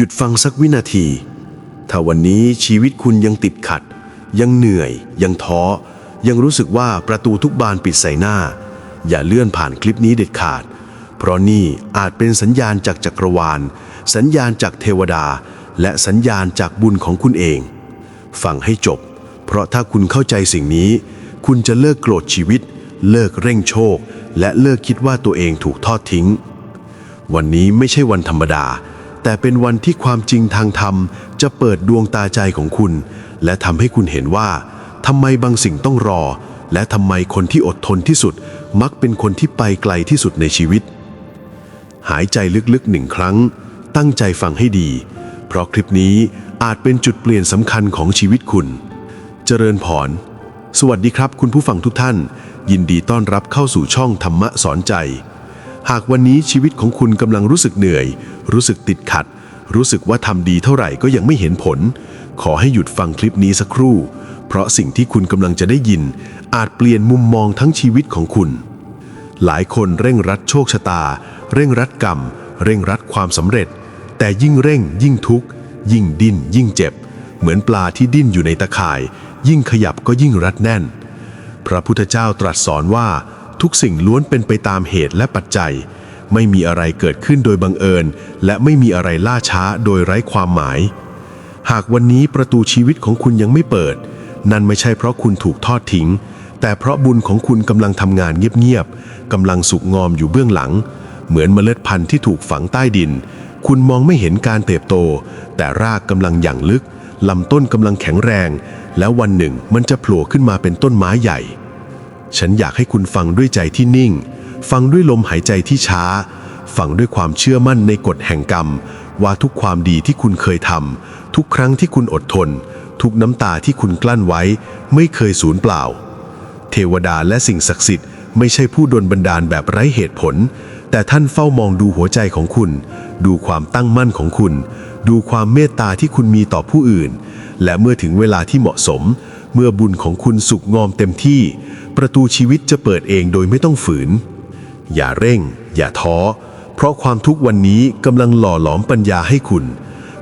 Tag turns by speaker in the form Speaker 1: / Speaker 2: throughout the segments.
Speaker 1: หยุดฟังสักวินาที ถ้าวันนี้ชีวิตคุณยังติดขัด ยังเหนื่อย ยังท้อ ยังรู้สึกว่าประตูทุกบานปิดใส่หน้า อย่าเลื่อนผ่านคลิปนี้เด็ดขาด เพราะนี่อาจเป็นสัญญาณจากจักรวาล สัญญาณจากเทวดา และสัญญาณจากบุญของคุณเอง ฟังให้จบ เพราะถ้าคุณเข้าใจสิ่งนี้ คุณจะเลิกโกรธชีวิต เลิกเร่งโชค และเลิกคิดว่าตัวเองถูกทอดทิ้ง วันนี้ไม่ใช่วันธรรมดา แต่เป็นวันที่ความจริงทางธรรม จะเปิดดวงตาใจของคุณ และทำให้คุณเห็นว่าทำไมบางสิ่งต้องรอ และทำไมคนที่อดทนที่สุด มักเป็นคนที่ไปไกลที่สุดในชีวิต หายใจลึกๆหนึ่งครั้ง ตั้งใจฟังให้ดี เพราะคลิปนี้อาจเป็นจุดเปลี่ยนสำคัญของชีวิตคุณ เจริญพรสวัสดีครับ คุณผู้ฟังทุกท่าน ยินดีต้อนรับเข้าสู่ช่องธรรมะสอนใจ หากวันนี้ชีวิตของคุณกำลังรู้สึกเหนื่อย รู้สึกติดขัด รู้สึกว่าทำดีเท่าไหร่ก็ยังไม่เห็นผล ขอให้หยุดฟังคลิปนี้สักครู่ เพราะสิ่งที่คุณกำลังจะได้ยิน อาจเปลี่ยนมุมมองทั้งชีวิตของคุณ หลายคนเร่งรัดโชคชะตา เร่งรัดกรรม เร่งรัดความสำเร็จ แต่ยิ่งเร่ง ยิ่งทุกข์ ยิ่งดิ้น ยิ่งเจ็บ เหมือนปลาที่ดิ้นอยู่ในตะข่าย ยิ่งขยับก็ยิ่งรัดแน่น พระพุทธเจ้าตรัสสอนว่า ทุกสิ่งล้วนเป็นไปตามเหตุและปัจจัย ไม่มีอะไรเกิดขึ้นโดยบังเอิญ และไม่มีอะไรล่าช้าโดยไร้ความหมาย หากวันนี้ประตูชีวิตของคุณยังไม่เปิด นั่นไม่ใช่เพราะคุณถูกทอดทิ้ง แต่เพราะบุญของคุณกำลังทำงานเงียบๆกำลังสุกงอมอยู่เบื้องหลัง เหมือนเมล็ดพันธุ์ที่ถูกฝังใต้ดิน คุณมองไม่เห็นการเติบโต แต่รากกำลังหยั่งลึกลำต้นกำลังแข็งแรง แล้ววันหนึ่งมันจะโผล่ขึ้นมาเป็นต้นไม้ใหญ่ ฉันอยากให้คุณฟังด้วยใจที่นิ่ง ฟังด้วยลมหายใจที่ช้า ฟังด้วยความเชื่อมั่นในกฎแห่งกรรม ว่าทุกความดีที่คุณเคยทำทุกครั้งที่คุณอดทน ทุกน้ำตาที่คุณกลั้นไว้ ไม่เคยสูญเปล่า เทวดาและสิ่งศักดิ์สิทธิ์ไม่ใช่ผู้ดลบันดาลแบบไร้เหตุผล แต่ท่านเฝ้ามองดูหัวใจของคุณ ดูความตั้งมั่นของคุณ ดูความเมตตาที่คุณมีต่อผู้อื่น และเมื่อถึงเวลาที่เหมาะสม เมื่อบุญของคุณสุกงอมเต็มที่ ประตูชีวิตจะเปิดเองโดยไม่ต้องฝืน อย่าเร่ง อย่าท้อ เพราะความทุกข์วันนี้กำลังหล่อหลอมปัญญาให้คุณ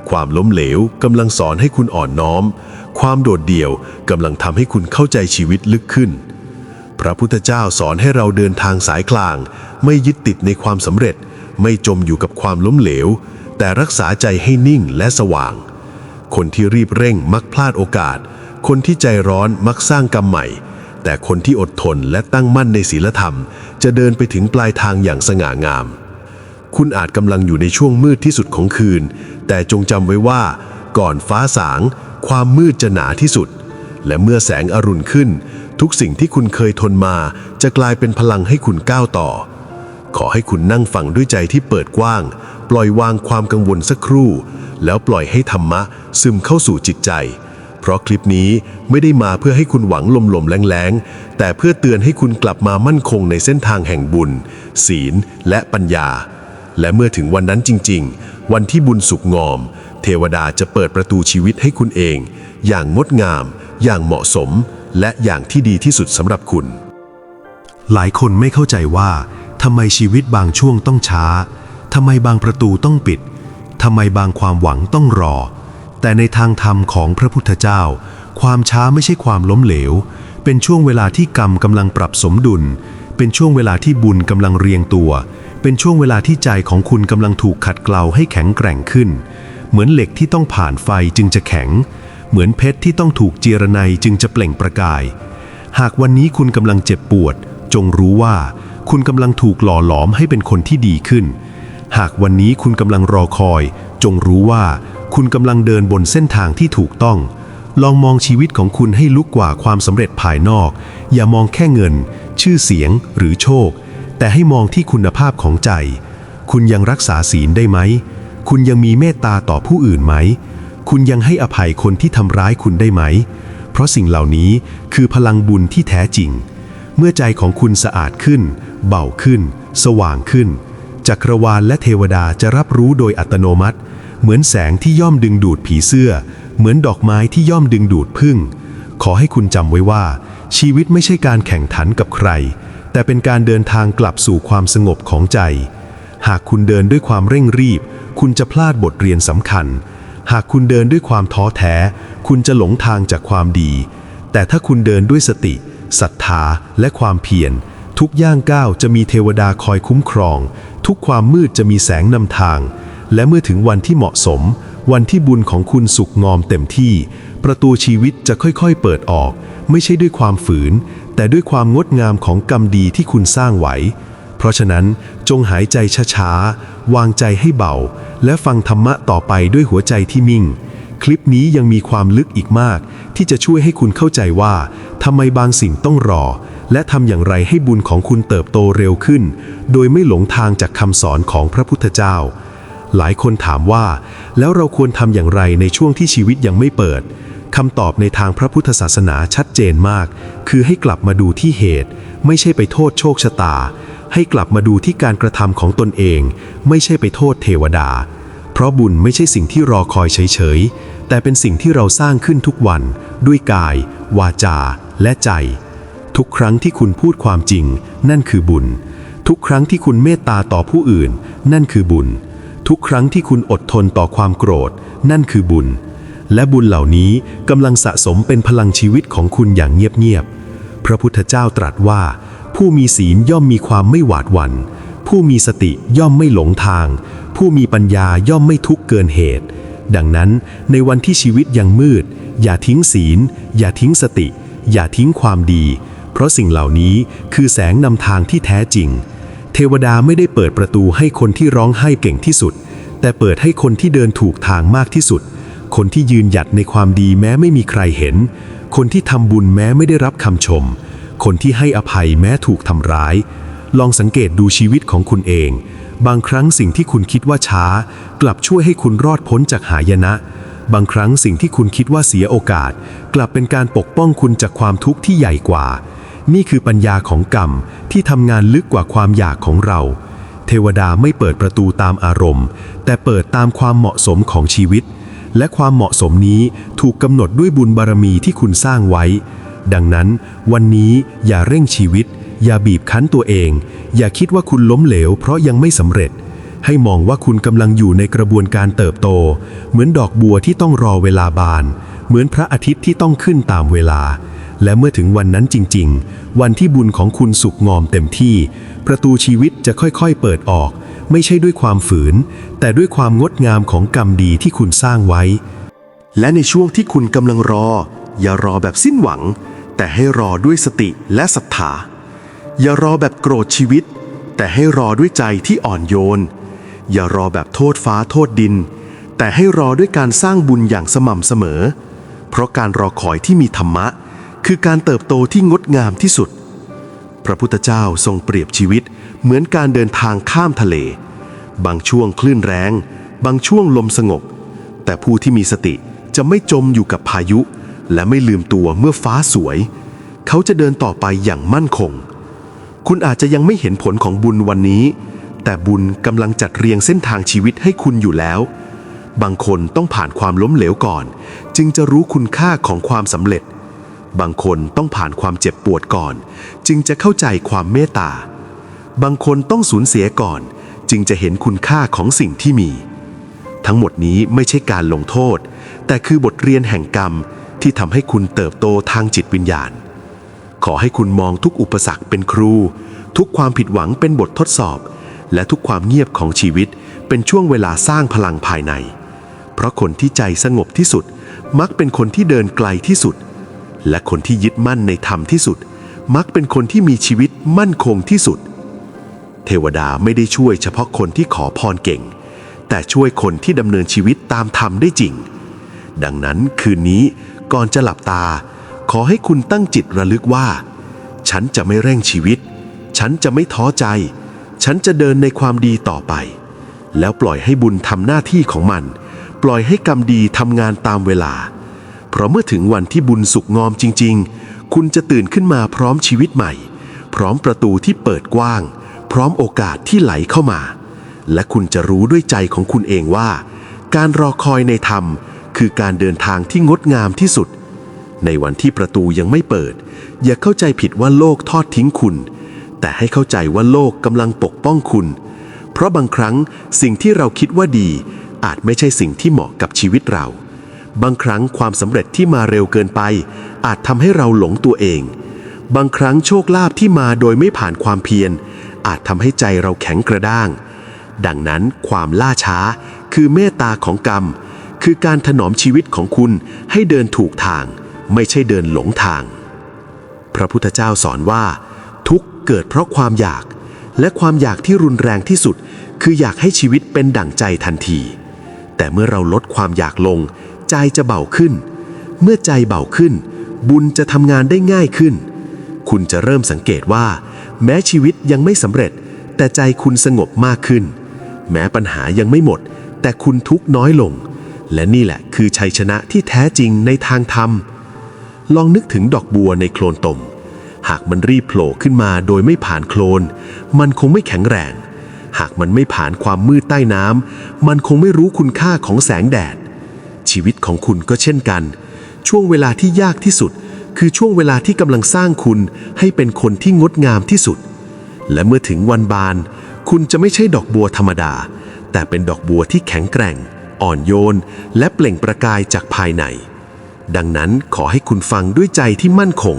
Speaker 1: ความล้มเหลวกำลังสอนให้คุณอ่อนน้อม ความโดดเดี่ยวกำลังทำให้คุณเข้าใจชีวิตลึกขึ้น พระพุทธเจ้าสอนให้เราเดินทางสายกลาง ไม่ยึดติดในความสำเร็จ ไม่จมอยู่กับความล้มเหลว แต่รักษาใจให้นิ่งและสว่าง คนที่รีบเร่งมักพลาดโอกาส คนที่ใจร้อนมักสร้างกรรมใหม่ แต่คนที่อดทนและตั้งมั่นในศีลธรรม จะเดินไปถึงปลายทางอย่างสง่างาม คุณอาจกำลังอยู่ในช่วงมืดที่สุดของคืน แต่จงจำไว้ว่า ก่อนฟ้าสาง ความมืดจะหนาที่สุด และเมื่อแสงอรุณขึ้น ทุกสิ่งที่คุณเคยทนมา จะกลายเป็นพลังให้คุณก้าวต่อ ขอให้คุณนั่งฟังด้วยใจที่เปิดกว้าง ปล่อยวางความกังวลสักครู่ แล้วปล่อยให้ธรรมะซึมเข้าสู่จิตใจ เพราะคลิปนี้ไม่ได้มาเพื่อให้คุณหวังลมๆแรงๆ แต่เพื่อเตือนให้คุณกลับมามั่นคงในเส้นทางแห่งบุญ ศีล และปัญญา และเมื่อถึงวันนั้นจริง ๆ วันที่บุญสุกงอม เทวดาจะเปิดประตูชีวิตให้คุณเอง อย่างงดงาม อย่างเหมาะสม และอย่างที่ดีที่สุดสำหรับคุณ
Speaker 2: หลายคนไม่เข้าใจว่าทำไมชีวิตบางช่วงต้องช้าทำไมบางประตูต้องปิดทำไมบางความหวังต้องรอ แต่ในทางธรรมของพระพุทธเจ้า ความช้าไม่ใช่ความล้มเหลว เป็นช่วงเวลาที่กรรมกำลังปรับสมดุล เป็นช่วงเวลาที่บุญกำลังเรียงตัว เป็นช่วงเวลาที่ใจของคุณกำลังถูกขัดเกลาให้แข็งแกร่งขึ้น เหมือนเหล็กที่ต้องผ่านไฟจึงจะแข็ง เหมือนเพชรที่ต้องถูกเจรไนจึงจะเปล่งประกาย หากวันนี้คุณกำลังเจ็บปวด จงรู้ว่า คุณกำลังถูกหล่อหลอมให้เป็นคนที่ดีขึ้น หากวันนี้คุณกำลังรอคอย จงรู้ว่า คุณกำลังเดินบนเส้นทางที่ถูกต้อง ลองมองชีวิตของคุณให้ลุกกว่าความสำเร็จภายนอก อย่ามองแค่เงิน ชื่อเสียงหรือโชค แต่ให้มองที่คุณภาพของใจ คุณยังรักษาศีลได้ไหม คุณยังมีเมตตาต่อผู้อื่นไหม คุณยังให้อภัยคนที่ทำร้ายคุณได้ไหม เพราะสิ่งเหล่านี้คือพลังบุญที่แท้จริง เมื่อใจของคุณสะอาดขึ้น เบาขึ้น สว่างขึ้นจักรวาลและเทวดาจะรับรู้โดยอัตโนมัติ เหมือนแสงที่ย่อมดึงดูดผีเสื้อ เหมือนดอกไม้ที่ย่อมดึงดูดพึ่ง ขอให้คุณจำไว้ว่า ชีวิตไม่ใช่การแข่งขันกับใคร แต่เป็นการเดินทางกลับสู่ความสงบของใจ หากคุณเดินด้วยความเร่งรีบ คุณจะพลาดบทเรียนสำคัญ หากคุณเดินด้วยความท้อแท้ คุณจะหลงทางจากความดี แต่ถ้าคุณเดินด้วยสติศรัทธาและความเพียรทุกย่างก้าวจะมีเทวดาคอยคุ้มครอง ทุกความมืดจะมีแสงนำทาง และเมื่อถึงวันที่เหมาะสม วันที่บุญของคุณสุกงอมเต็มที่ ประตูชีวิตจะค่อยๆเปิดออก ไม่ใช่ด้วยความฝืน แต่ด้วยความงดงามของกรรมดีที่คุณสร้างไว้ เพราะฉะนั้นจงหายใจช้าๆ วางใจให้เบา และฟังธรรมะต่อไปด้วยหัวใจที่มิ่ง คลิปนี้ยังมีความลึกอีกมาก ที่จะช่วยให้คุณเข้าใจว่าทำไมบางสิ่งต้องรอและทำอย่างไรให้บุญของคุณเติบโตเร็วขึ้น โดยไม่หลงทางจากคำสอนของพระพุทธเจ้า หลายคนถามว่า แล้วเราควรทำอย่างไรในช่วงที่ชีวิตยังไม่เปิดคำตอบในทางพระพุทธศาสนาชัดเจนมาก คือให้กลับมาดูที่เหตุ ไม่ใช่ไปโทษโชคชะตา ให้กลับมาดูที่การกระทำของตนเอง ไม่ใช่ไปโทษเทวดา เพราะบุญไม่ใช่สิ่งที่รอคอยเฉยๆ แต่เป็นสิ่งที่เราสร้างขึ้นทุกวัน ด้วยกาย วาจา และใจ ทุกครั้งที่คุณพูดความจริง นั่นคือบุญ ทุกครั้งที่คุณเมตตาต่อผู้อื่น นั่นคือบุญ ทุกครั้งที่คุณอดทนต่อความโกรธ นั่นคือบุญ และบุญเหล่านี้กำลังสะสมเป็นพลังชีวิตของคุณอย่างเงียบๆพระพุทธเจ้าตรัสว่า ผู้มีศีลย่อมมีความไม่หวาดหวัน่นผู้มีสติย่อมไม่หลงทาง ผู้มีปัญญาย่อมไม่ทุกข์เกินเหตุ ดังนั้นในวันที่ชีวิตยังมืด อย่าทิ้งศีล อย่าทิ้งสติ อย่าทิ้งความดี เพราะสิ่งเหล่านี้คือแสงนำทางที่แท้จริง เทวดาไม่ได้เปิดประตูให้คนที่ร้องไห้เก่งที่สุด แต่เปิดให้คนที่เดินถูกทางมากที่สุด คนที่ยืนหยัดในความดีแม้ไม่มีใครเห็น คนที่ทำบุญแม้ไม่ได้รับคำชม คนที่ให้อภัยแม้ถูกทำร้าย ลองสังเกตดูชีวิตของคุณเอง บางครั้งสิ่งที่คุณคิดว่าช้า กลับช่วยให้คุณรอดพ้นจากหายนะ บางครั้งสิ่งที่คุณคิดว่าเสียโอกาส กลับเป็นการปกป้องคุณจากความทุกข์ที่ใหญ่กว่า นี่คือปัญญาของกรรมที่ทำงานลึกกว่าความอยากของเรา เทวดาไม่เปิดประตูตามอารมณ์ แต่เปิดตามความเหมาะสมของชีวิต และความเหมาะสมนี้ถูกกำหนดด้วยบุญบารมีที่คุณสร้างไว้ ดังนั้นวันนี้อย่าเร่งชีวิต อย่าบีบคั้นตัวเอง อย่าคิดว่าคุณล้มเหลวเพราะยังไม่สำเร็จให้มองว่าคุณกำลังอยู่ในกระบวนการเติบโต เหมือนดอกบัวที่ต้องรอเวลาบาน เหมือนพระอาทิตย์ที่ต้องขึ้นตามเวลา และเมื่อถึงวันนั้นจริง ๆ วันที่บุญของคุณสุกงอมเต็มที่ ประตูชีวิตจะค่อยๆเปิดออก ไม่ใช่ด้วยความฝืน แต่ด้วยความงดงามของกรรมดีที่คุณสร้างไว้
Speaker 1: และในช่วงที่คุณกำลังรอ อย่ารอแบบสิ้นหวัง แต่ให้รอด้วยสติและศรัทธา อย่ารอแบบโกรธชีวิต แต่ให้รอด้วยใจที่อ่อนโยน อย่ารอแบบโทษฟ้าโทษดิน แต่ให้รอด้วยการสร้างบุญอย่างสม่ำเสมอ เพราะการรอคอยที่มีธรรมะ คือการเติบโตที่งดงามที่สุด พระพุทธเจ้าทรงเปรียบชีวิตเหมือนการเดินทางข้ามทะเล บางช่วงคลื่นแรง บางช่วงลมสงบ แต่ผู้ที่มีสติจะไม่จมอยู่กับพายุ และไม่ลืมตัวเมื่อฟ้าสวย เขาจะเดินต่อไปอย่างมั่นคง คุณอาจจะยังไม่เห็นผลของบุญวันนี้ แต่บุญกำลังจัดเรียงเส้นทางชีวิตให้คุณอยู่แล้วบางคนต้องผ่านความล้มเหลวก่อน จึงจะรู้คุณค่าของความสำเร็จ บางคนต้องผ่านความเจ็บปวดก่อน จึงจะเข้าใจความเมตตา บางคนต้องสูญเสียก่อน จึงจะเห็นคุณค่าของสิ่งที่มี ทั้งหมดนี้ไม่ใช่การลงโทษ แต่คือบทเรียนแห่งกรรมที่ทำให้คุณเติบโตทางจิตวิญญาณ ขอให้คุณมองทุกอุปสรรคเป็นครู ทุกความผิดหวังเป็นบททดสอบ และทุกความเงียบของชีวิตเป็นช่วงเวลาสร้างพลังภายใน เพราะคนที่ใจสงบที่สุด มักเป็นคนที่เดินไกลที่สุด และคนที่ยึดมั่นในธรรมที่สุด มักเป็นคนที่มีชีวิตมั่นคงที่สุด เทวดาไม่ได้ช่วยเฉพาะคนที่ขอพรเก่ง แต่ช่วยคนที่ดำเนินชีวิตตามธรรมได้จริง ดังนั้นคืนนี้ก่อนจะหลับตา ขอให้คุณตั้งจิตระลึกว่า ฉันจะไม่เร่งชีวิต ฉันจะไม่ท้อใจ ฉันจะเดินในความดีต่อไป แล้วปล่อยให้บุญทำหน้าที่ของมัน ปล่อยให้กรรมดีทำงานตามเวลา เพราะเมื่อถึงวันที่บุญสุกงอมจริง ๆ คุณจะตื่นขึ้นมาพร้อมชีวิตใหม่ พร้อมประตูที่เปิดกว้าง พร้อมโอกาสที่ไหลเข้ามา และคุณจะรู้ด้วยใจของคุณเองว่า การรอคอยในธรรม คือการเดินทางที่งดงามที่สุด ในวันที่ประตูยังไม่เปิด อย่าเข้าใจผิดว่าโลกทอดทิ้งคุณ แต่ให้เข้าใจว่าโลกกำลังปกป้องคุณ เพเพราะบางครั้งสิ่งที่เราคิดว่าดี อาจไม่ใช่สิ่งที่เหมาะกับชีวิตเรา บางครั้งความสำเร็จที่มาเร็วเกินไป อาจทำให้เราหลงตัวเอง บางครั้งโชคลาภที่มาโดยไม่ผ่านความเพียร อาจทำให้ใจเราแข็งกระด้าง ดังนั้นความล่าช้าคือเมตตาของกรรม คือการถนอมชีวิตของคุณให้เดินถูกทาง ไม่ใช่เดินหลงทาง พระพุทธเจ้าสอนว่า ทุกเกิดเพราะความอยาก และความอยากที่รุนแรงที่สุด คืออยากให้ชีวิตเป็นดั่งใจทันที แต่เมื่อเราลดความอยากลง ใจจะเบาขึ้น เมื่อใจเบาขึ้น บุญจะทำงานได้ง่ายขึ้น คุณจะเริ่มสังเกตว่า แม้ชีวิตยังไม่สำเร็จ แต่ใจคุณสงบมากขึ้น แม้ปัญหายังไม่หมด แต่คุณทุกน้อยลง และนี่แหละคือชัยชนะที่แท้จริงในทางธรรม ลองนึกถึงดอกบัวในโคลนตม หากมันรีบโผล่ขึ้นมาโดยไม่ผ่านโคลน มันคงไม่แข็งแรงหากมันไม่ผ่านความมืดใต้น้ำ มันคงไม่รู้คุณค่าของแสงแดด ของคุณก็เช่นกัน ช่วงเวลาที่ยากที่สุด คือช่วงเวลาที่กำลังสร้างคุณให้เป็นคนที่งดงามที่สุด และเมื่อถึงวันบาน คุณจะไม่ใช่ดอกบัวธรรมดา แต่เป็นดอกบัวที่แข็งแกร่ง อ่อนโยน และเปล่งประกายจากภายใน ดังนั้นขอให้คุณฟังด้วยใจที่มั่นคง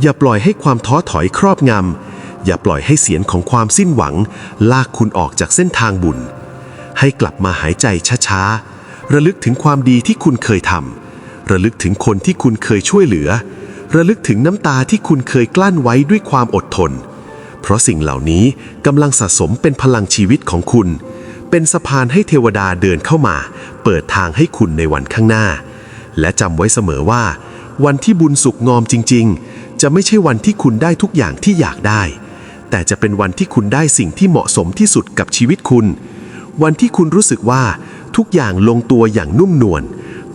Speaker 1: อย่าปล่อยให้ความท้อถอยครอบงำอย่าปล่อยให้เสียงของความสิ้นหวัง ลากคุณออกจากเส้นทางบุญ ให้กลับมาหายใจช้าๆ ระลึกถึงความดีที่คุณเคยทำ ระลึกถึงคนที่คุณเคยช่วยเหลือ ระลึกถึงน้ำตาที่คุณเคยกลั้นไว้ด้วยความอดทน เพราะสิ่งเหล่านี้กำลังสะสมเป็นพลังชีวิตของคุณ เป็นสะพานให้เทวดาเดินเข้ามา เปิดทางให้คุณในวันข้างหน้า และจำไว้เสมอว่า วันที่บุญสุกงอมจริง ๆ จะไม่ใช่วันที่คุณได้ทุกอย่างที่อยากได้ แต่จะเป็นวันที่คุณได้สิ่งที่เหมาะสมที่สุดกับชีวิตคุณ วันที่คุณรู้สึกว่า ทุกอย่างลงตัวอย่างนุ่มนวล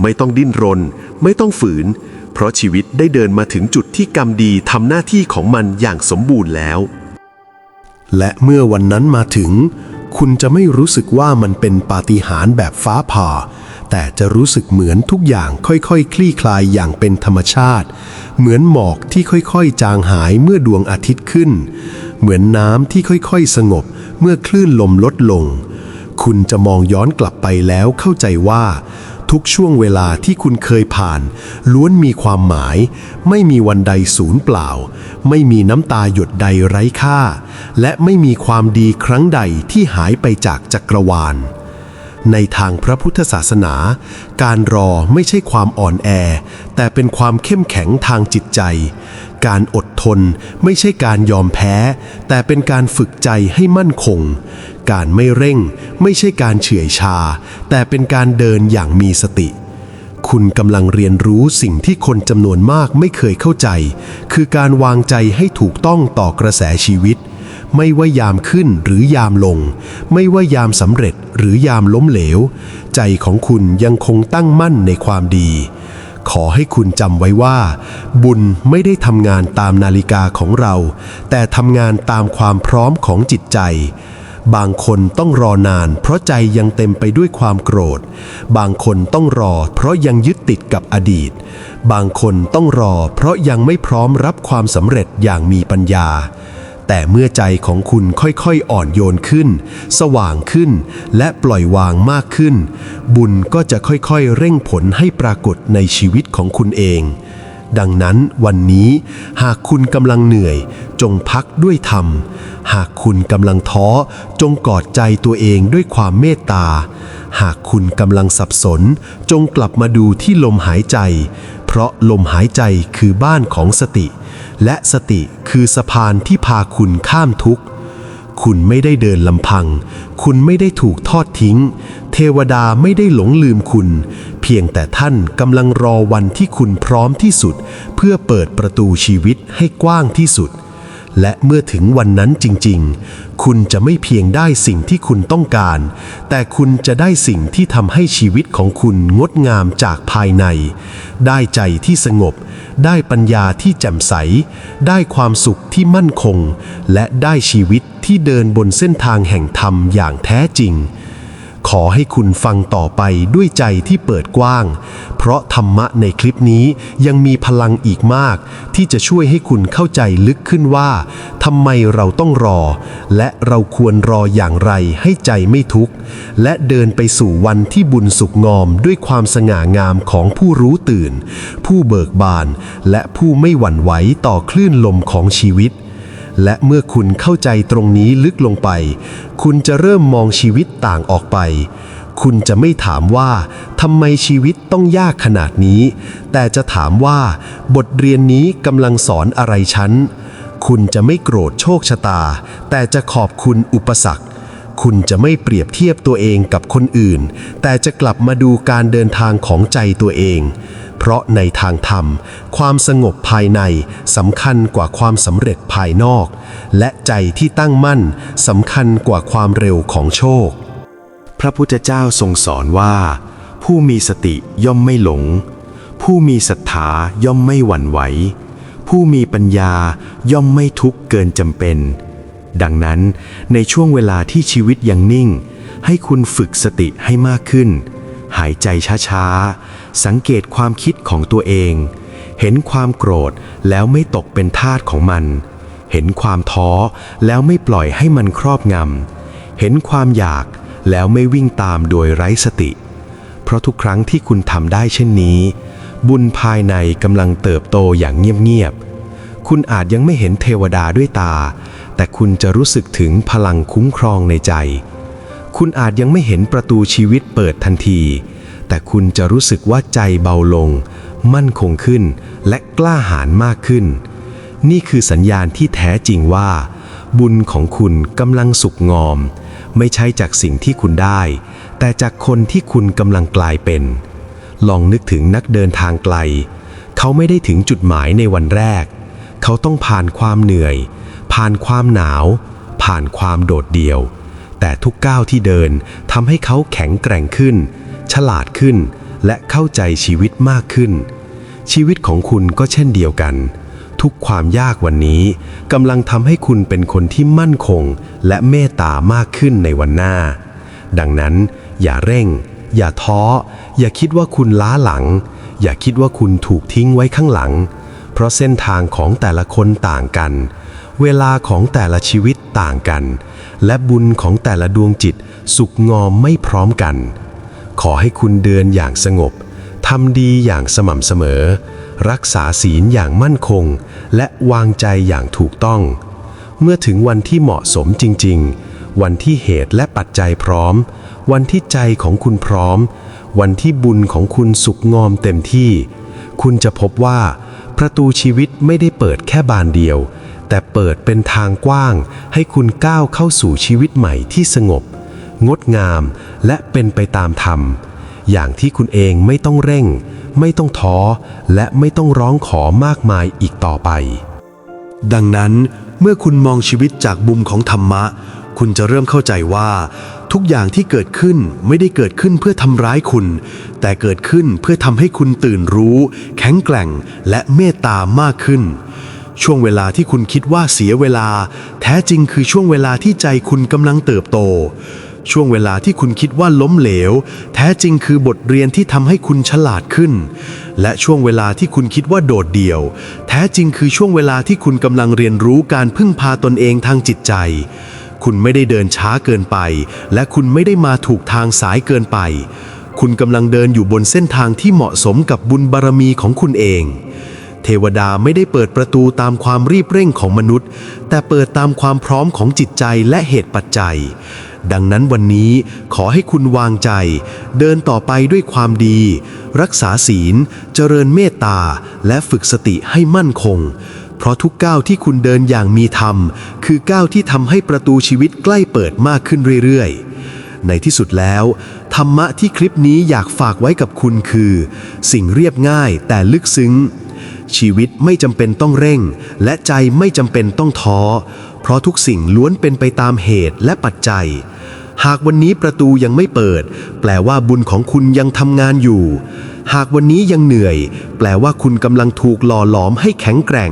Speaker 1: ไม่ต้องดิ้นรน ไม่ต้องฝืน เพราะชีวิตได้เดินมาถึงจุดที่กรรมดีทำหน้าที่ของมันอย่างสมบูรณ์แล้ว
Speaker 2: และเมื่อวันนั้นมาถึง คุณจะไม่รู้สึกว่ามันเป็นปาฏิหาริย์แบบฟ้าผ่า แต่จะรู้สึกเหมือนทุกอย่างค่อยๆคคลี่คลายอย่างเป็นธรรมชาติ เหมือนหมอกที่ค่อยๆ จางหายเมื่อดวงอาทิตย์ขึ้น เหมือนน้ำที่ค่อยๆ สงบเมื่อคลื่นลมลดลง คุณจะมองย้อนกลับไปแล้วเข้าใจว่า ทุกช่วงเวลาที่คุณเคยผ่าน ล้วนมีความหมาย ไม่มีวันใดสูญเปล่า ไม่มีน้ำตาหยดใดไร้ค่า และไม่มีความดีครั้งใดที่หายไปจากจักรวาล ในทางพระพุทธศาสนา การรอไม่ใช่ความอ่อนแอ แต่เป็นความเข้มแข็งทางจิตใจ การอดทนไม่ใช่การยอมแพ้ แต่เป็นการฝึกใจให้มั่นคง การไม่เร่งไม่ใช่การเฉื่อยชา แต่เป็นการเดินอย่างมีสติคุณกำลังเรียนรู้สิ่งที่คนจำนวนมากไม่เคยเข้าใจ คือการวางใจให้ถูกต้องต่อกระแสชีวิต ไม่ว่ายามขึ้นหรือยามลง ไม่ว่ายามสำเร็จหรือยามล้มเหลว ใจของคุณยังคงตั้งมั่นในความดี ขอให้คุณจำไว้ว่า บุญไม่ได้ทำงานตามนาฬิกาของเรา แต่ทำงานตามความพร้อมของจิตใจบางคนต้องรอนาน เพราะใจยังเต็มไปด้วยความโกรธ บางคนต้องรอ เพราะยังยึดติดกับอดีต บางคนต้องรอ เพราะยังไม่พร้อมรับความสำเร็จอย่างมีปัญญา แต่เมื่อใจของคุณค่อยๆอ่อนโยนขึ้น สว่างขึ้น และปล่อยวางมากขึ้น บุญก็จะค่อยๆเร่งผลให้ปรากฏในชีวิตของคุณเอง ดังนั้นวันนี้หากคุณกำลังเหนื่อย จงพักด้วยธรรม หากคุณกำลังท้อ จงกอดใจตัวเองด้วยความเมตตา หากคุณกำลังสับสน จงกลับมาดูที่ลมหายใจ เพราะลมหายใจคือบ้านของสติ และสติคือสะพานที่พาคุณข้ามทุกข์ คุณไม่ได้เดินลำพัง คุณไม่ได้ถูกทอดทิ้ง เทวดาไม่ได้หลงลืมคุณ เพียงแต่ท่านกำลังรอวันที่คุณพร้อมที่สุด เพื่อเปิดประตูชีวิตให้กว้างที่สุด และเมื่อถึงวันนั้นจริงๆ คุณจะไม่เพียงได้สิ่งที่คุณต้องการ แต่คุณจะได้สิ่งที่ทำให้ชีวิตของคุณงดงามจากภายใน ได้ใจที่สงบ ได้ปัญญาที่แจ่มใส ได้ความสุขที่มั่นคง และได้ชีวิตที่เดินบนเส้นทางแห่งธรรมอย่างแท้จริง ขอให้คุณฟังต่อไปด้วยใจที่เปิดกว้าง เพราะธรรมะในคลิปนี้ยังมีพลังอีกมาก ที่จะช่วยให้คุณเข้าใจลึกขึ้นว่าทำไมเราต้องรอ และเราควรรออย่างไรให้ใจไม่ทุกข์ และเดินไปสู่วันที่บุญสุขงอมด้วยความสง่างามของผู้รู้ตื่น ผู้เบิกบาน และผู้ไม่หวั่นไหวต่อคลื่นลมของชีวิต และเมื่อคุณเข้าใจตรงนี้ลึกลงไป คุณจะเริ่มมองชีวิตต่างออกไป คุณจะไม่ถามว่าทำไมชีวิตต้องยากขนาดนี้ แต่จะถามว่า บทเรียนนี้กำลังสอนอะไรฉัน คุณจะไม่โกรธโชคชะตา แต่จะขอบคุณอุปสรรคคุณจะไม่เปรียบเทียบตัวเองกับคนอื่น แต่จะกลับมาดูการเดินทางของใจตัวเอง เพราะในทางธรรม ความสงบภายในสำคัญกว่าความสำเร็จภายนอก และใจที่ตั้งมั่นสำคัญกว่าความเร็วของโชค
Speaker 1: พระพุทธเจ้าทรงสอนว่า ผู้มีสติย่อมไม่หลง ผู้มีศรัทธาย่อมไม่หวั่นไหว ผู้มีปัญญาย่อมไม่ทุกข์เกินจำเป็น ดังนั้นในช่วงเวลาที่ชีวิตยังนิ่ง ให้คุณฝึกสติให้มากขึ้น หายใจช้าๆ สังเกตความคิดของตัวเอง เห็นความโกรธแล้วไม่ตกเป็นทาสของมัน เห็นความท้อแล้วไม่ปล่อยให้มันครอบงำ เห็นความอยากแล้วไม่วิ่งตามโดยไร้สติ เพราะทุกครั้งที่คุณทำได้เช่นนี้ บุญภายในกำลังเติบโตอย่างเงียบๆ คุณอาจยังไม่เห็นเทวดาด้วยตา แต่คุณจะรู้สึกถึงพลังคุ้มครองในใจ คุณอาจยังไม่เห็นประตูชีวิตเปิดทันที แต่คุณจะรู้สึกว่าใจเบาลง มั่นคงขึ้น และกล้าหาญมากขึ้น นี่คือสัญญาณที่แท้จริงว่า บุญของคุณกำลังสุกงอม ไม่ใช่จากสิ่งที่คุณได้ แต่จากคนที่คุณกำลังกลายเป็น ลองนึกถึงนักเดินทางไกล เขาไม่ได้ถึงจุดหมายในวันแรก เขาต้องผ่านความเหนื่อย ผ่านความหนาว ผ่านความโดดเดี่ยว แต่ทุกก้าวที่เดินทำให้เขาแข็งแกร่งขึ้น ฉลาดขึ้น และเข้าใจชีวิตมากขึ้น ชีวิตของคุณก็เช่นเดียวกัน ทุกความยากวันนี้กำลังทำให้คุณเป็นคนที่มั่นคง และเมตตามากขึ้นในวันหน้า ดังนั้น อย่าเร่ง อย่าท้อ อย่าคิดว่าคุณล้าหลัง อย่าคิดว่าคุณถูกทิ้งไว้ข้างหลัง เพราะเส้นทางของแต่ละคนต่างกัน เวลาของแต่ละชีวิตต่างกัน และบุญของแต่ละดวงจิตสุกงอมไม่พร้อมกัน ขอให้คุณเดินอย่างสงบทำดีอย่างสม่ำเสมอ รักษาศีลอย่างมั่นคง และวางใจอย่างถูกต้อง เมื่อถึงวันที่เหมาะสมจริง ๆ วันที่เหตุและปัจจัยพร้อม วันที่ใจของคุณพร้อม วันที่บุญของคุณสุกงอมเต็มที่ คุณจะพบว่า ประตูชีวิตไม่ได้เปิดแค่บานเดียว แต่เปิดเป็นทางกว้าง ให้คุณก้าวเข้าสู่ชีวิตใหม่ที่สงบ งดงามและเป็นไปตามธรรม อย่างที่คุณเองไม่ต้องเร่ง ไม่ต้องท้อ และไม่ต้องร้องขอมากมายอีกต่อไป
Speaker 2: ดังนั้นเมื่อคุณมองชีวิตจากมุมของธรรมะ คุณจะเริ่มเข้าใจว่า ทุกอย่างที่เกิดขึ้นไม่ได้เกิดขึ้นเพื่อทำร้ายคุณ แต่เกิดขึ้นเพื่อทำให้คุณตื่นรู้ แข็งแกร่งและเมตตามากขึ้น ช่วงเวลาที่คุณคิดว่าเสียเวลา แท้จริงคือช่วงเวลาที่ใจคุณกำลังเติบโต ช่วงเวลาที่คุณคิดว่าล้มเหลว แท้จริงคือบทเรียนที่ทำให้คุณฉลาดขึ้น และช่วงเวลาที่คุณคิดว่าโดดเดี่ยว แท้จริงคือช่วงเวลาที่คุณกำลังเรียนรู้การพึ่งพาตนเองทางจิตใจ คุณไม่ได้เดินช้าเกินไป และคุณไม่ได้มาถูกทางสายเกินไป คุณกำลังเดินอยู่บนเส้นทางที่เหมาะสมกับบุญบารมีของคุณเอง เทวดาไม่ได้เปิดประตูตามความรีบเร่งของมนุษย์ แต่เปิดตามความพร้อมของจิตใจและเหตุปัจจัย ดังนั้นวันนี้ขอให้คุณวางใจ เดินต่อไปด้วยความดี รักษาศีล เจริญเมตตา และฝึกสติให้มั่นคง เพราะทุกก้าวที่คุณเดินอย่างมีธรรม คือก้าวที่ทำให้ประตูชีวิตใกล้เปิดมากขึ้นเรื่อยๆในที่สุดแล้ว ธรรมะที่คลิปนี้อยากฝากไว้กับคุณคือ สิ่งเรียบง่ายแต่ลึกซึ้ง ชีวิตไม่จำเป็นต้องเร่ง และใจไม่จำเป็นต้องท้อ เพราะทุกสิ่งล้วนเป็นไปตามเหตุและปัจจัย หากวันนี้ประตูยังไม่เปิด แปลว่าบุญของคุณยังทำงานอยู่ หากวันนี้ยังเหนื่อย แปลว่าคุณกำลังถูกหล่อหลอมให้แข็งแกร่ง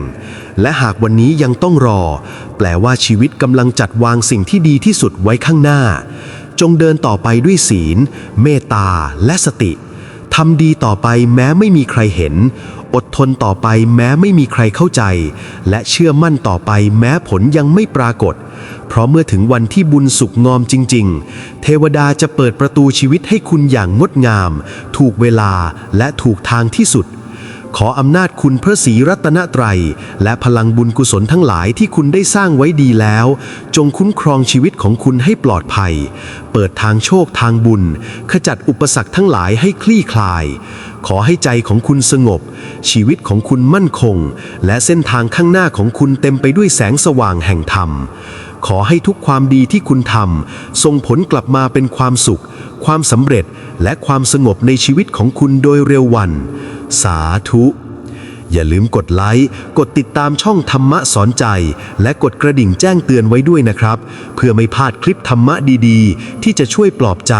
Speaker 2: และหากวันนี้ยังต้องรอ แปลว่าชีวิตกำลังจัดวางสิ่งที่ดีที่สุดไว้ข้างหน้า จงเดินต่อไปด้วยศีล เมตตาและสติทำดีต่อไปแม้ไม่มีใครเห็น อดทนต่อไปแม้ไม่มีใครเข้าใจ และเชื่อมั่นต่อไปแม้ผลยังไม่ปรากฏ เพราะเมื่อถึงวันที่บุญสุขงอมจริง ๆ เทวดาจะเปิดประตูชีวิตให้คุณอย่างงดงาม ถูกเวลาและถูกทางที่สุด ขออำนาจคุณพระศรีรัตนตรัย และพลังบุญกุศลทั้งหลายที่คุณได้สร้างไว้ดีแล้ว จงคุ้มครองชีวิตของคุณให้ปลอดภัย เปิดทางโชคทางบุญ ขจัดอุปสรรคทั้งหลายให้คลี่คลาย ขอให้ใจของคุณสงบ ชีวิตของคุณมั่นคง และเส้นทางข้างหน้าของคุณเต็มไปด้วยแสงสว่างแห่งธรรม ขอให้ทุกความดีที่คุณทำส่งผลกลับมาเป็นความสุข ความสำเร็จและความสงบในชีวิตของคุณโดยเร็ววัน สาธุ อย่าลืมกดไลค์กดติดตามช่องธรรมะสอนใจ และกดกระดิ่งแจ้งเตือนไว้ด้วยนะครับ เพื่อไม่พลาดคลิปธรรมะดีๆ ที่จะช่วยปลอบใจ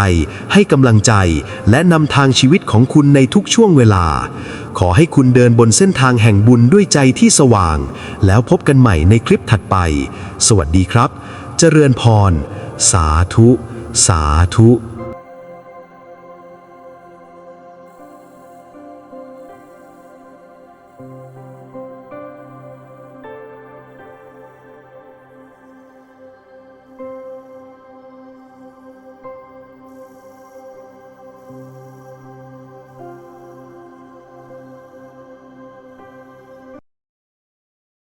Speaker 2: ให้กำลังใจ และนำทางชีวิตของคุณในทุกช่วงเวลา ขอให้คุณเดินบนเส้นทางแห่งบุญด้วยใจที่สว่าง แล้วพบกันใหม่ในคลิปถัดไป สวัสดีครับ เจริญพร สาธุ สาธุ